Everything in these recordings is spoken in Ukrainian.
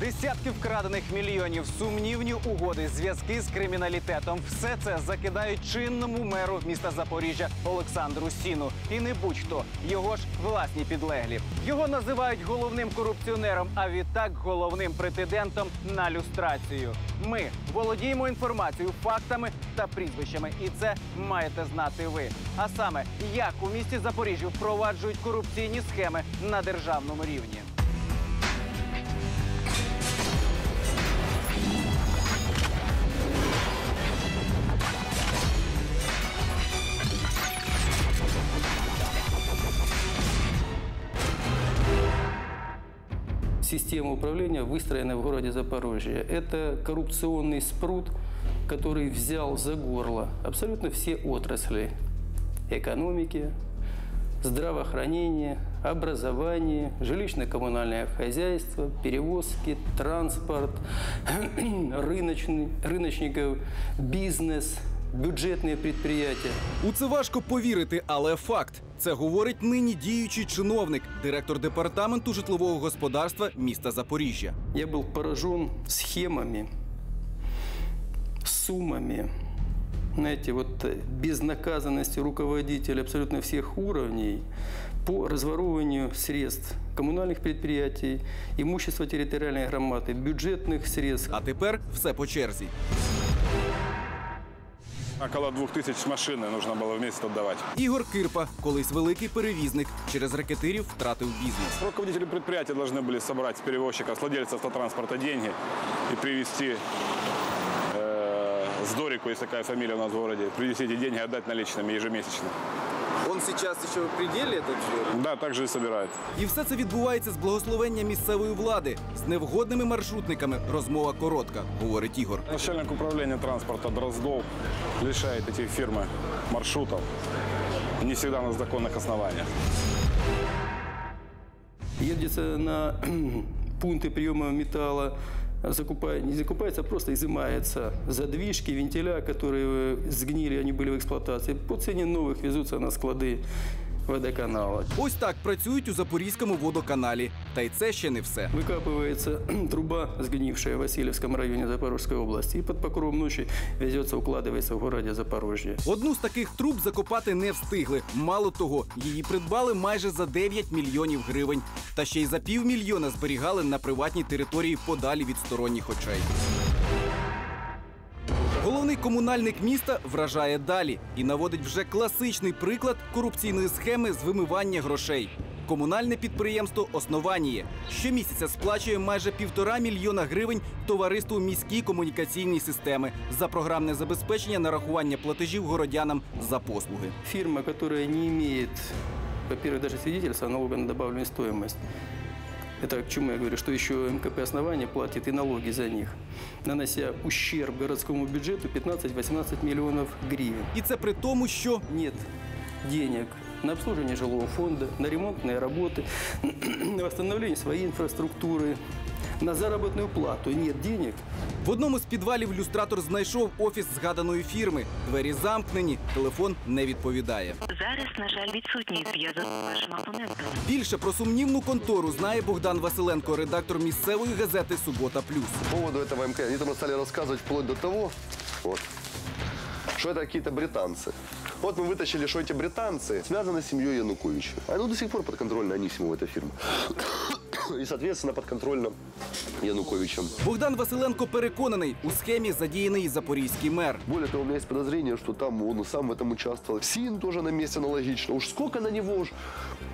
Десятки вкрадених мільйонів, сумнівні угоди, зв'язки з криміналітетом. Все це закидають чинному меру міста Запоріжжя Олександру Сіну. І не будь-хто його ж власні підлеглі. Його називають головним корупціонером, а відтак головним претендентом на люстрацію. Ми володіємо інформацією, фактами та прізвищами, і це маєте знати ви. А саме, як у місті Запоріжжя впроваджують корупційні схеми на державному рівні. Система управления выстроена в городе Запорожье. Это коррупционный спрут, который взял за горло абсолютно все отрасли экономики, здравоохранения, образования, жилищно-коммунальное хозяйство, перевозки, транспорт, рыночный, рыночников, бизнес, бюджетные предприятия. У це важко повірити, але факт. Це говорить нині діючий чиновник, директор департаменту житлового господарства міста Запоріжжя. Я был поражен схемами, суммами, знаете, вот э, безнаказанностью руководителей абсолютно всех уровней по разворовыванию средств коммунальных предприятий, имущества территориальной громады, бюджетных средств. А тепер все по черзі. Около двух тысяч машин нужно было в месяц отдавать. Ігор Кирпа, колись великий перевізник, через ракетирів втратив бізнес. Руководители предприятия должны были собрать с перевозчика, с владельца автотранспорта деньги и привезти э, с Дорику, есть такая фамилия у нас в городе, привезти эти деньги, отдать наличными ежемесячно. Он сейчас еще в пределе, этот жир? Да, так же и собирают. І все це відбувається з благословення місцевої влади. З невгодними маршрутниками розмова коротка, говорить Ігор. Начальник управления транспорта Дроздов лишает эти фирмы маршрутов не всегда на законных основаниях. Едется на пункты приема металла, закупает, не закупается, а просто изымается задвижки, вентиля, которые э, сгнили, они были в эксплуатации. По цене новых везутся на склады водоканала. Ось так працюють у Запорізькому водоканалі. Та й це ще не все. Выкапывается труба, сгнившая в Васильевском районе Запорожской области, и под покровом ночи везется, укладывается в городе Запорожье. Одну з таких труб закопати не встигли. Мало того, її придбали майже за 9 мільйонів гривень. Та ще й за півмільйона зберігали на приватній території подалі від сторонніх очей. Головний комунальник міста вражає далі і наводить вже класичний приклад корупційної схеми з вимивання грошей. Комунальне підприємство Основаніє щомісяця сплачує майже півтора мільйона гривень товариству міські комунікаційні системи за програмне забезпечення нарахування платежів городянам за послуги. Фирма, которая не даже свидетельства о налога на добавленную стоимость, это к чему я говорю, что еще МКП основания платит и налоги за них, нанося ущерб городскому бюджету 15-18 миллионов гривен. І це при тому, що Нет денег на обслуживание жилого фонда, на ремонтные работы, на восстановление своей инфраструктуры, на заработную плату. Нет денег. в одному з підвалів люстратор знайшов офіс згаданої фірми. Двері замкнені, телефон не відповідає. Зараз, на жаль, відсутній зв'язок з вашим абонентом. Більше про сумнівну контору знає Богдан Василенко, редактор місцевої газети Субота Плюс. По поводу этого МК, они там стали рассказывать вплоть до того, вот, что это какие-то британцы. Вот мы вытащили, что эти британцы связаны с семьей Януковича. А ну до сих пор подконтрольна Анисимова эта фирма. И, соответственно, подконтрольна Януковичем. Богдан Василенко переконаний, у схемі задіяний і запорізький мер. Более того, у меня есть подозрение, что там он сам в этом участвовал. Син тоже на месте аналогично. Уж сколько на него уж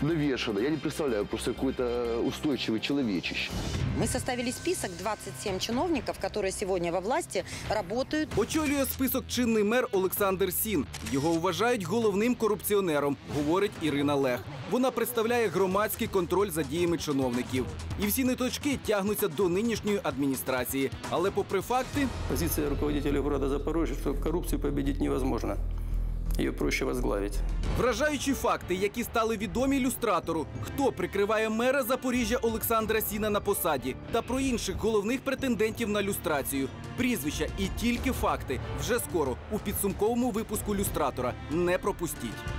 навешано. Я не представляю, просто какой-то устойчивый человечище. Мы составили список 27 чиновников, которые сегодня во власти работают. Очолює список чинний мер Олександр Сін. Його вважають головним корупціонером, говорить Ірина Лех. Вона представляє громадський контроль за діями чиновників. І всі ниточки тягнуться до нинішньої адміністрації. Але, попри факти, Позиция руководителя города Запорожья, что коррупцию победить невозможно. Ее проще возглавить. Вражаючі факти, які стали відомі люстратору, хто прикриває мера Запоріжжя Олександра Сіна на посаді, та про інших головних претендентів на люстрацію, прізвища і тільки факти вже скоро у підсумковому випуску люстратора. Не пропустіть.